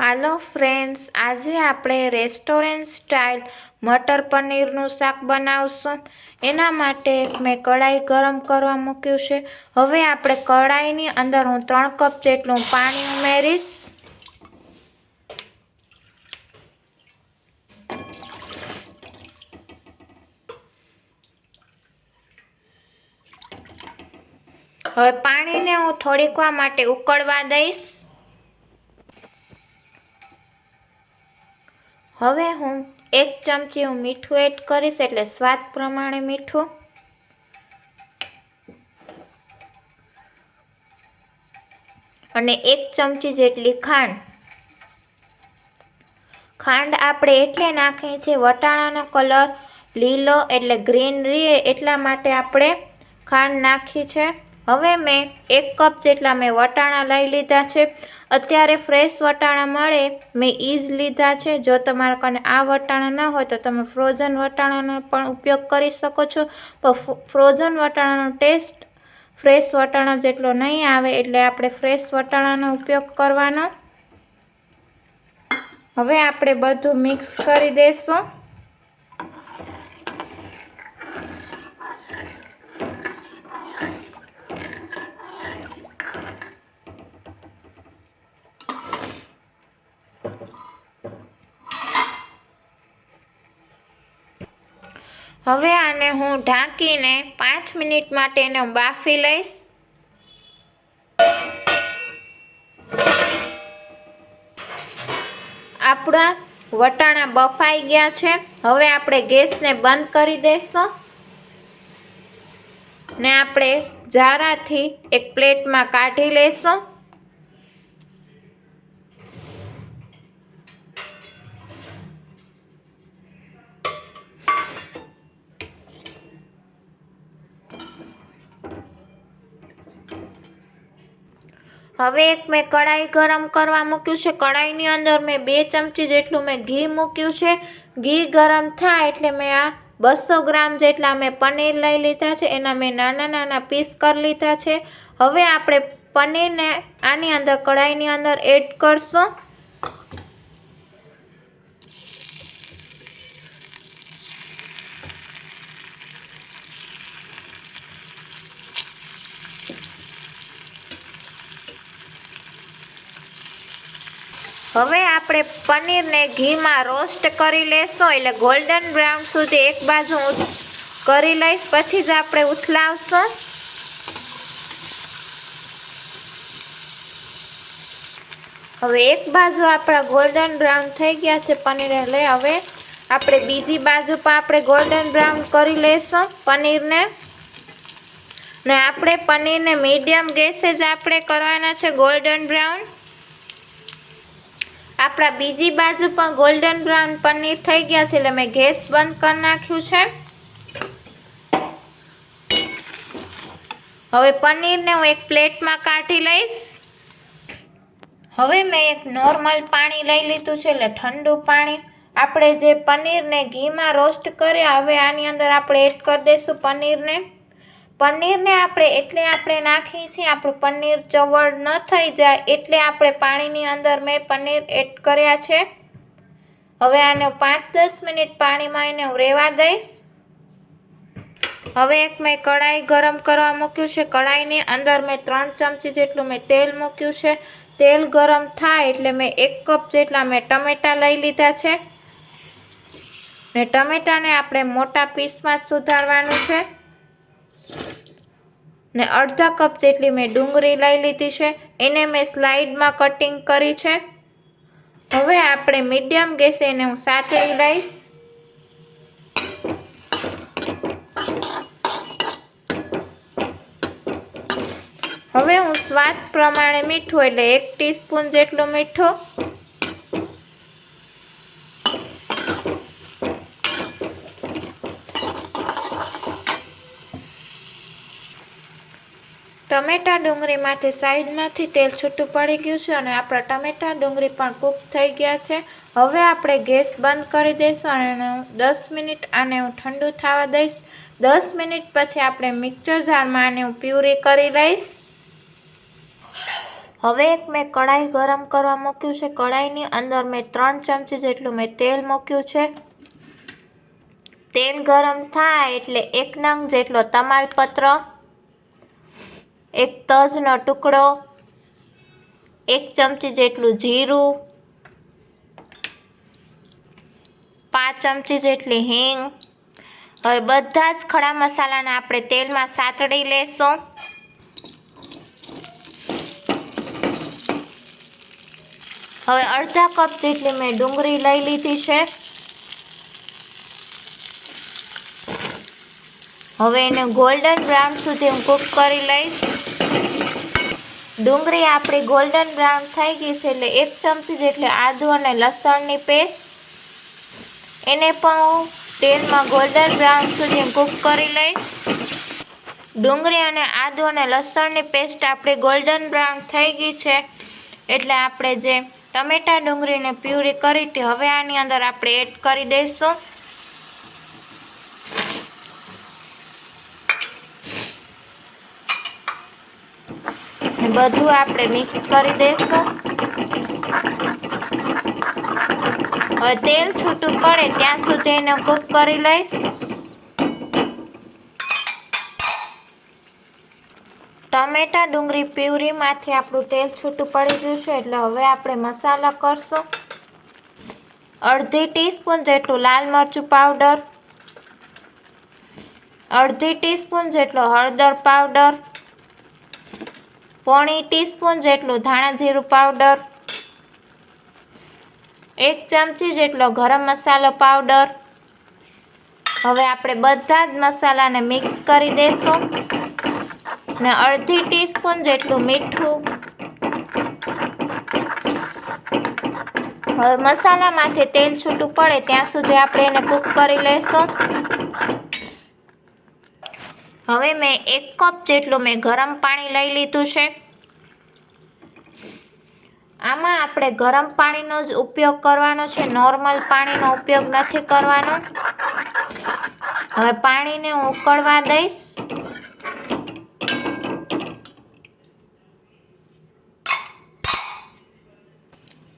હાલો friends, આજે આપણે restaurant style મટર પનીરનું શાક બનાવશું. એના માટે મેં કઢાઈ ગરમ કરવા મૂક્યું છે. હવે આપણે કઢાઈની અંદર હું ત્રણ કપ જેટલું પાણી ઉમેરીશ. હવે પાણીને હું થોડીક વાર માટે ઉકળવા દઈશ. હવે હું એક ચમચી હું મીઠું એડ કરીશ એટલે સ્વાદ પ્રમાણે મીઠું. અને એક ચમચી જેટલી ખાંડ. ખાંડ આપણે એટલે નાખીએ છીએ વટાણાનો કલર લીલો એટલે ગ્રીન રહે એટલા માટે આપણે ખાંડ નાખી છે. હવે મેં એક કપ જેટલા મેં વટાણા લઈ લીધા છે. અત્યારે ફ્રેશ વટાણા મળે, મેં ઈજ લીધા છે. જો તમારા કને આ વટાણા ન હોય તો તમે ફ્રોઝન વટાણાનો પણ ઉપયોગ કરી શકો છો. તો ફ્રોઝન વટાણાનો ટેસ્ટ ફ્રેશ વટાણા જેટલો નહીં આવે એટલે આપણે ફ્રેશ વટાણાનો ઉપયોગ કરવાનો. હવે આપણે બધું મિક્સ કરી દઈશું હવે આને હું ઢાંકીને પાંચ મિનિટ માટે એને બાફી લઈશ. આપણા વટાણા બફાઈ ગયા છે. હવે આપણે ગેસને બંધ કરી દઈશું. ને આપણે જારાથી એક પ્લેટમાં કાઢી લઈશું. હવે એક મેં કઢાઈ ગરમ કરવા મૂક્યું છે. કઢાઈની અંદર મેં બે ચમચી જેટલું મેં ઘી મૂક્યું છે. ઘી ગરમ થાય એટલે મેં આ બસો ગ્રામ જેટલા મેં પનીર લઈ લીધા છે. એના મેં નાના નાના પીસ કરી લીધા છે. હવે આપણે પનીરને આની અંદર કઢાઈની અંદર એડ કરશું. હવે આપણે પનીરને ઘીમાં રોસ્ટ કરી લેશું, એટલે ગોલ્ડન બ્રાઉન સુધી એક બાજુ કરી લઈશ, પછી જ આપણે ઉથલાવશું. હવે એક બાજુ આપણા ગોલ્ડન બ્રાઉન થઈ ગયા છે પનીર, એટલે હવે આપણે બીજી બાજુ પણ આપણે ગોલ્ડન બ્રાઉન કરી લઈશું પનીરને. ને આપણે પનીરને મીડિયમ ગેસે જ આપણે કરવાના છે ગોલ્ડન બ્રાઉન આપણા બીજી બાજુ પણ ગોલ્ડન બ્રાઉન પનીર થઈ ગયા છે એટલે મેં ગેસ બંધ કરી નાખ્યું છે. હવે પનીરને હું એક પ્લેટમાં કાઢી લઈશ. હવે મેં એક નોર્મલ પાણી લઈ લીધું છે એટલે ઠંડુ પાણી. આપણે જે પનીરને ઘીમાં રોસ્ટ કર્યા, હવે આની અંદર આપણે એડ કરી દઈશું પનીરને. પનીરને આપણે એટલે આપણે નાખીએ છીએ, આપણું પનીર ચવડ ન થઈ જાય એટલે આપણે પાણીની અંદર મેં પનીર એડ કર્યા છે. હવે આને પાંચ દસ મિનિટ પાણીમાં એને હું રહેવા દઈશ. હવે એક મેં કઢાઈ ગરમ કરવા મૂક્યું છે. કઢાઈની અંદર મેં ત્રણ ચમચી જેટલું મેં તેલ મૂક્યું છે. તેલ ગરમ થાય એટલે મેં એક કપ જેટલા મેં ટમેટાં લઈ લીધા છે. ને ટમેટાને આપણે મોટા પીસમાં જ સુધારવાનું છે. ને અડધા કપ જેટલી મેં ડુંગળી લઈ લીધી છે, એને મેં સ્લાઇડમાં કટિંગ કરી છે. હવે આપણે મીડિયમ ગેસે એને હું સાતળી લઈશ. હવે હું સ્વાદ પ્રમાણે મીઠું, એટલે એક ટીસ્પૂન જેટલું મીઠું. ટમેટા ડુંગળીમાંથી સાઈડમાંથી તેલ છૂટું પડી ગયું છે અને આપણા ટમેટા ડુંગળી પણ કૂક થઈ ગયા છે. હવે આપણે ગેસ બંધ કરી દઈશું અને દસ મિનિટ આને હું ઠંડુ થવા દઈશ. દસ મિનિટ પછી આપણે મિક્સર જારમાં આને હું પ્યુરી કરી લઈશ. હવે એક મેં કઢાઈ ગરમ કરવા મૂક્યું છે. કઢાઈની અંદર મેં ત્રણ ચમચી જેટલું મેં તેલ મૂક્યું છે. તેલ ગરમ થાય એટલે એક નંગ જેટલો તમાલપત્ર એક તજનો ટુકડો, એક ચમચી જેટલું જીરું, પાંચ ચમચી જેટલી હિંગ. હવે બધા જ ખડા મસાલાને આપણે તેલમાં સાતડી લેશું. હવે અડધા કપ જેટલી મેં ડુંગળી લઈ લીધી છે. હવે એને ગોલ્ડન બ્રાઉન સુધી હું કૂક કરી લઈશ. ડુંગળી આપણી ગોલ્ડન બ્રાઉન થઈ ગઈ છે એટલે એક ચમચી જેટલી આદુ અને લસણની પેસ્ટ. એને પણ હું તેલમાં ગોલ્ડન બ્રાઉન સુધી કૂક કરી લઈશ. ડુંગળી અને આદુ અને લસણની પેસ્ટ આપણી ગોલ્ડન બ્રાઉન થઈ ગઈ છે એટલે આપણે જે ટમેટા ડુંગળીને પ્યુરી કરી હતી, હવે આની અંદર આપણે એડ કરી દઈશું. બધું આપણે મિક્સ કરી દઈશું. હવે તેલ છૂટું પડે ત્યાં સુધી એને કૂક કરી લઈશ. ટમેટા ડુંગળી પ્યુરીમાંથી આપણું તેલ છૂટું પડી ગયું છે, એટલે હવે આપણે મસાલા કરશું. અડધી ટીસ્પૂન જેટલું લાલ મરચું પાવડર. અડધી ટીસ્પૂન જેટલો હળદર પાવડર. પોણી ટીસ્પૂન જેટલું ધાણા જીરું પાવડર, એક ચમચી જેટલો ગરમ મસાલો પાવડર. હવે આપણે બધા જ મસાલાને મિક્સ કરી દઈશું ને અડધી ટીસ્પૂન જેટલું મીઠું. હવે મસાલામાંથી તેલ છૂટું પડે ત્યાં સુધી આપણે એને કૂક કરી લઈશું હવે મેં એક કપ જેટલું મેં ગરમ પાણી લઈ લીધું છે. આમાં આપણે ગરમ પાણીનો જ ઉપયોગ કરવાનો છે, નોર્મલ પાણીનો ઉપયોગ નથી કરવાનો. હવે પાણીને ઉકળવા દઈશ.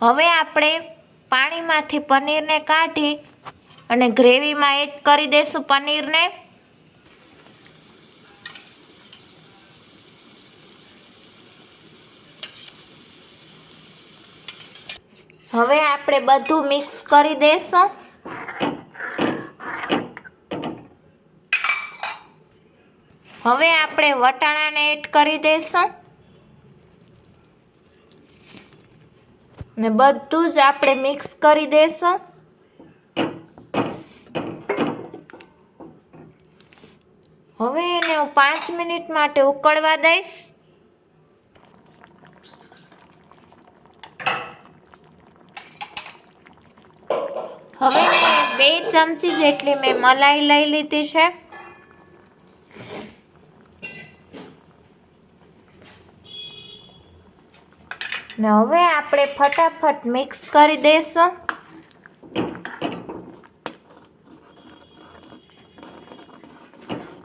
હવે આપણે પાણીમાંથી પનીરને કાઢી અને ગ્રેવીમાં એડ કરી દઈશું પનીરને. હવે આપણે બધું મિક્સ કરી દઈશું હવે આપણે વટાણાને એડ કરી દઈશું ને બધું જ આપણે મિક્સ કરી દઈશું હવે એને હું પાંચ મિનિટ માટે ઉકળવા દઈશ. હવે બે ચમચી જેટલી મેં મલાઈ લઈ લીધી છે. ને હવે આપણે ફટાફટ મિક્સ કરી દઈશું.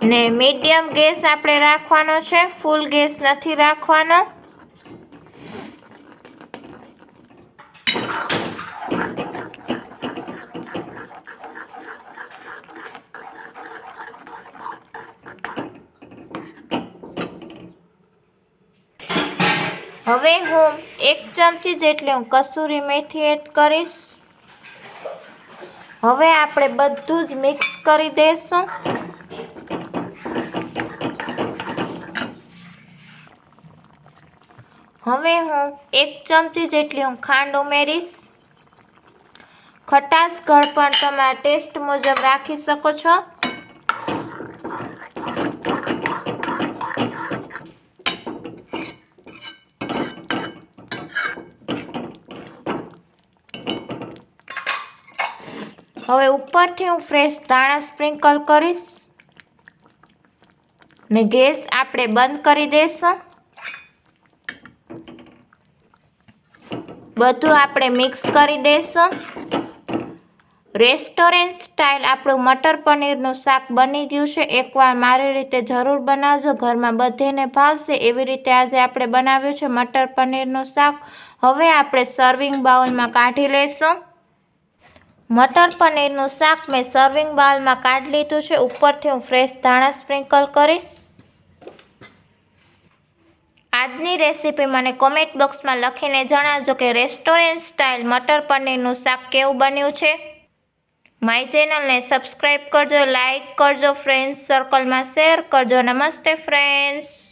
ને મીડિયમ ગેસ આપણે રાખવાનો છે, ફૂલ ગેસ નથી રાખવાનો. હવે હું એક ચમચી જેટલી હું કસૂરી મેથી એડ કરીશ. હવે આપણે બધું જ મિક્સ કરી દઈશું હવે હું એક ચમચી જેટલી હું ખાંડ ઉમેરીશ. ખટાશ ગળપણ તમારા ટેસ્ટ મુજબ રાખી શકો છો. હવે ઉપરથી હું ફ્રેશ ધાણા સ્પ્રિંકલ કરીશ. ને ગેસ આપણે બંધ કરી દઈશું બધું આપણે મિક્સ કરી દઈશું રેસ્ટોરન્ટ સ્ટાઇલ આપણું મટર પનીરનું શાક બની ગયું છે. એકવાર મારી રીતે જરૂર બનાવજો. ઘરમાં બધેને ભાવશે એવી રીતે આજે આપણે બનાવ્યું છે મટર પનીરનું શાક. હવે આપણે સર્વિંગ બાઉલમાં કાઢી લઈશું મટર પનીરનું શાક મેં સર્વિંગ બાઉલમાં કાઢી લીધું છે. ઉપરથી હું ફ્રેશ ધાણા સ્પ્રિંકલ કરીશ. આજની રેસીપી મને કોમેન્ટ બોક્સમાં લખીને જણાવજો કે રેસ્ટોરન્ટ સ્ટાઇલ મટર પનીરનું શાક કેવું બન્યું છે. માય ચેનલને સબસ્ક્રાઈબ કરજો લાઈક કરજો ફ્રેન્ડ્સ સર્કલમાં શેર કરજો. નમસ્તે ફ્રેન્ડ્સ